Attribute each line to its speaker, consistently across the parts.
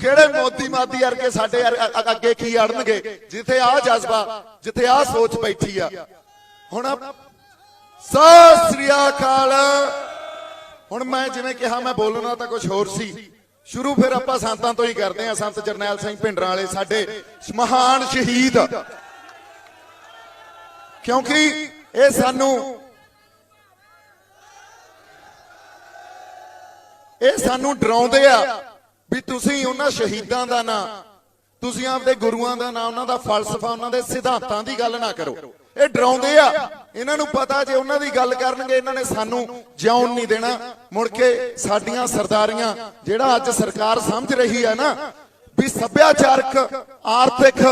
Speaker 1: ਕਿਹੜੇ ਮੋਦੀ ਮਾਦੀ ਵਰਗੇ ਸਾਡੇ ਅੱਗੇ ਕੀ ਅੜਨਗੇ? ਜਿੱਥੇ ਆ ਜਜ਼ਬਾ, ਜਿੱਥੇ ਆ ਸੋਚ ਬੈਠੀ ਆ। ਹੁਣ ਸਤਿ ਸ੍ਰੀ ਅਕਾਲ। ਹੁਣ ਮੈਂ ਜਿਵੇਂ ਕਿਹਾ, ਮੈਂ ਬੋਲਣਾ ਤਾਂ ਕੁਝ ਹੋਰ ਸੀ। ਸ਼ੁਰੂ ਫਿਰ ਆਪਾਂ ਸੰਤਾਂ ਤੋਂ ਹੀ ਕਰਦੇ ਹਾਂ। ਸੰਤ ਜਰਨੈਲ ਸਿੰਘ ਭਿੰਡਰਾਂ ਵਾਲੇ ਸਾਡੇ ਮਹਾਨ ਸ਼ਹੀਦ। ਕਿਉਂਕਿ ਇਹ ਸਾਨੂੰ ਇਹ ਸਾਨੂੰ ਡਰਾਉਂਦੇ ਆ। ਵੀ ਤੁਸੀਂ ਉਹਨਾਂ ਸ਼ਹੀਦਾਂ ਦਾ ਨਾਂ, ਤੁਸੀਂ ਆਪਦੇ ਗੁਰੂਆਂ ਦਾ ਨਾਂ, ਉਹਨਾਂ ਦਾ ਫਲਸਫਾ, ਉਹਨਾਂ ਦੇ ਸਿਧਾਂਤਾਂ ਦੀ ਗੱਲ ਨਾ ਕਰੋ। ਇਹ ਡਰਾਉਂਦੇ ਆ। ਇਹਨਾਂ ਨੂੰ ਪਤਾ ਜੇ ਉਹਨਾਂ ਦੀ ਗੱਲ ਕਰਨਗੇ, ਇਹਨਾਂ ਨੇ ਸਾਨੂੰ ਜਿਉਣ ਨਹੀਂ ਦੇਣਾ। ਮੁੜ ਕੇ ਸਾਡੀਆਂ ਸਰਦਾਰੀਆਂ, ਜਿਹੜਾ ਅੱਜ ਸਰਕਾਰ ਸਮਝ ਰਹੀ ਹੈ ਨਾ, ਵੀ ਸੱਭਿਆਚਾਰਕ, ਆਰਥਿਕ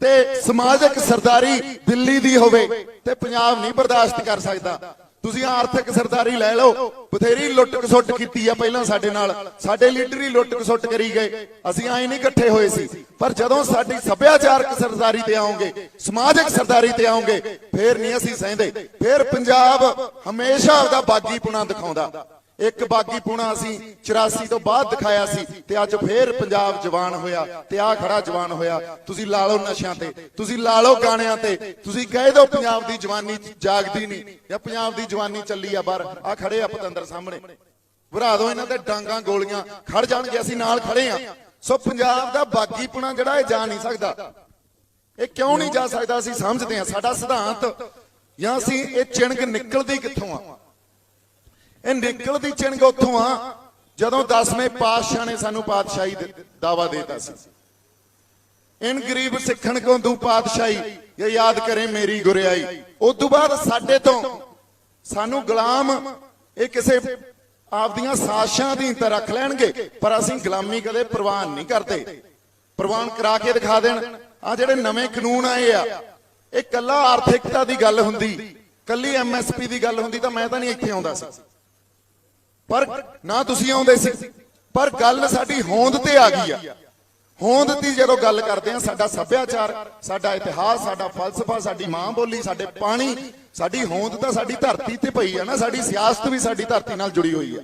Speaker 1: ਤੇ ਸਮਾਜਿਕ ਸਰਦਾਰੀ ਦਿੱਲੀ ਦੀ ਹੋਵੇ ਤੇ ਪੰਜਾਬ ਨਹੀਂ ਬਰਦਾਸ਼ਤ ਕਰ ਸਕਦਾ। ਤੁਸੀਂ ਆਰਥਿਕ ਸਰਦਾਰੀ ਲੈ ਲਓ। ਬਥੇਰੀ ਲੁੱਟ ਖਸੁੱਟ ਕੀਤੀ ਆ ਪਹਿਲਾਂ ਸਾਡੇ ਨਾਲ। ਸਾਡੇ ਲੀਡਰ ਹੀ ਲੁੱਟ ਖਸੁੱਟ ਕਰੀ ਗਏ। ਅਸੀਂ ਐਂ ਨਹੀਂ ਇਕੱਠੇ ਹੋਏ ਸੀ। ਪਰ ਜਦੋਂ ਸਾਡੀ ਸੱਭਿਆਚਾਰਕ ਸਰਦਾਰੀ ਤੇ ਆਉਂਗੇ, ਸਮਾਜਿਕ ਸਰਦਾਰੀ ਤੇ ਆਉਂਗੇ, ਫੇਰ ਨਹੀਂ ਅਸੀਂ ਸਹਿੰਦੇ। ਫੇਰ ਪੰਜਾਬ ਹਮੇਸ਼ਾ ਆਪਦਾ ਬਾਗੀਪੁਣਾ ਦਿਖਾਉਂਦਾ। ਇੱਕ ਬਾਗੀ ਬਾਗੀਪੁਣਾ ਅਸੀਂ 84 ਤੋਂ ਬਾਅਦ ਦਿਖਾਇਆ ਸੀ ਤੇ ਅੱਜ ਫੇਰ ਪੰਜਾਬ ਜਵਾਨ ਹੋਇਆ ਤੇ ਆ ਖੜਾ ਜਵਾਨ ਹੋਇਆ। ਤੁਸੀਂ ਲਾ ਲਓ ਨਸ਼ਿਆਂ ਤੇ, ਤੁਸੀਂ ਲਾ ਲਓ ਗਾਣਿਆਂ ਤੇ, ਤੁਸੀਂ ਕਹਿ ਦਿਓ ਪੰਜਾਬ ਦੀ ਜਵਾਨੀ ਜਾਗਦੀ ਨਹੀਂ ਜਾਂ ਪੰਜਾਬ ਦੀ ਜਵਾਨੀ ਚੱਲੀ ਆ ਬਾਹਰ। ਆ ਖੜੇ ਆ ਪਤੰਦਰ ਸਾਹਮਣੇ। ਭਰਾ ਦਿਓ ਇਹਨਾਂ ਤੇ ਡਾਂਗਾ ਗੋਲੀਆਂ, ਖੜ ਜਾਣਗੇ, ਅਸੀਂ ਨਾਲ ਖੜੇ ਆ। ਸੋ ਪੰਜਾਬ ਦਾ ਬਾਗੀਪੁਣਾ ਜਿਹੜਾ ਇਹ ਜਾ ਨਹੀਂ ਸਕਦਾ। ਇਹ ਕਿਉਂ ਨਹੀਂ ਜਾ ਸਕਦਾ, ਅਸੀਂ ਸਮਝਦੇ ਹਾਂ ਸਾਡਾ ਸਿਧਾਂਤ ਜਾਂ ਅਸੀਂ ਇਹ ਚਿਣਗ ਨਿਕਲਦੀ ਕਿੱਥੋਂ ਆ? ਇਹ ਨਿਕਲਦੀ ਚਿਣਗ ਉੱਥੋਂ ਆ। ਜਦੋਂ 10ਵੇਂ ਪਾਤਸ਼ਾਹ ਨੇ ਸਾਨੂੰ ਪਾਤਸ਼ਾਹੀ ਦਾ ਦਾਵਾ ਦੇਤਾ ਸੀ। ਇਨ ਗਰੀਬ ਸਿੱਖਣ ਕੋ ਦੂ ਪਾਤਸ਼ਾਹੀ, ਇਹ ਯਾਦ ਕਰੇ ਮੇਰੀ ਗੁਰਿਆਈ। ਉਸ ਤੋਂ ਬਾਅਦ ਸਾਡੇ ਤੋਂ ਸਾਨੂੰ ਗੁਲਾਮ ਇਹ ਕਿਸੇ ਆਪਦੀਆਂ ਸਾਜ਼ਿਸ਼ਾਂ ਅਧੀਨ ਤਾਂ ਰੱਖ ਲੈਣਗੇ, ਪਰ ਅਸੀਂ ਗੁਲਾਮੀ ਕਦੇ ਪ੍ਰਵਾਨ ਨਹੀਂ ਕਰਦੇ। ਪ੍ਰਵਾਨ ਕਰਾ ਕੇ ਦਿਖਾ ਦੇਣ ਆ ਜਿਹੜੇ ਨਵੇਂ ਕਾਨੂੰਨ ਆਏ ਆ, ਇਹ ਕੱਲਾ ਆਰਥਿਕਤਾ ਦੀ ਗੱਲ ਹੁੰਦੀ, ਕੱਲੀ ਐਮਐਸਪੀ ਦੀ ਗੱਲ ਹੁੰਦੀ ਤਾਂ ਮੈਂ ਤਾਂ ਨਹੀਂ ਇੱਥੇ ਆਉਂਦਾ ਸੀ। ਪਰ ਨਾ ਤੁਸੀਂ ਆਉਂਦੇ ਸੀ। ਪਰ ਗੱਲ ਸਾਡੀ ਹੋਂਦ ਤੇ ਆ ਗਈ ਆ। ਹੋਂਦ ਦੀ ਜਦੋਂ ਗੱਲ ਕਰਦੇ ਆ, ਸਾਡਾ ਸੱਭਿਆਚਾਰ, ਸਾਡਾ ਇਤਿਹਾਸ, ਸਾਡਾ ਫਲਸਫਾ, ਸਾਡੀ ਮਾਂ ਬੋਲੀ, ਸਾਡੇ ਪਾਣੀ, ਸਾਡੀ ਹੋਂਦ ਤਾਂ ਸਾਡੀ ਧਰਤੀ ਤੇ ਪਈ ਆ ਨਾ, ਸਾਡੀ ਸਿਆਸਤ ਵੀ ਸਾਡੀ ਧਰਤੀ ਨਾਲ ਜੁੜੀ ਹੋਈ ਆ।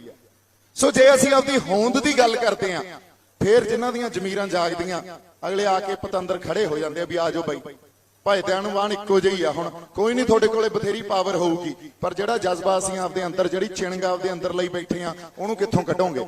Speaker 1: ਸੋ ਜੇ ਅਸੀਂ ਆਪਦੀ ਹੋਂਦ ਦੀ ਗੱਲ ਕਰਦੇ ਆ, ਫੇਰ ਜਿਨ੍ਹਾਂ ਦੀਆਂ ਜ਼ਮੀਰਾਂ ਜਾਗਦੀਆਂ, ਅਗਲੇ ਆ ਕੇ ਪਤੰਦਰ ਖੜੇ ਹੋ ਜਾਂਦੇ ਆ ਵੀ ਆਜੋ ਬਾਈ। ਭਾਈ ਤੇ ਅਣਵਾਨ ਇੱਕੋ ਜਿਹੀ ਆ। ਹੁਣ ਕੋਈ ਨਹੀਂ ਤੁਹਾਡੇ ਕੋਲੇ ਬਥੇਰੀ ਪਾਵਰ ਹੋਊਗੀ। ਪਰ ਜਿਹੜਾ ਜਜ਼ਬਾ ਅਸੀਂ ਆਪਦੇ ਅੰਦਰ, ਜਿਹੜੀ ਚਿਣਗ ਆਪਦੇ ਅੰਦਰ ਲਈ ਬੈਠੇ ਆ, ਉਹਨੂੰ ਕਿੱਥੋਂ ਕੱਢੋਗੇ?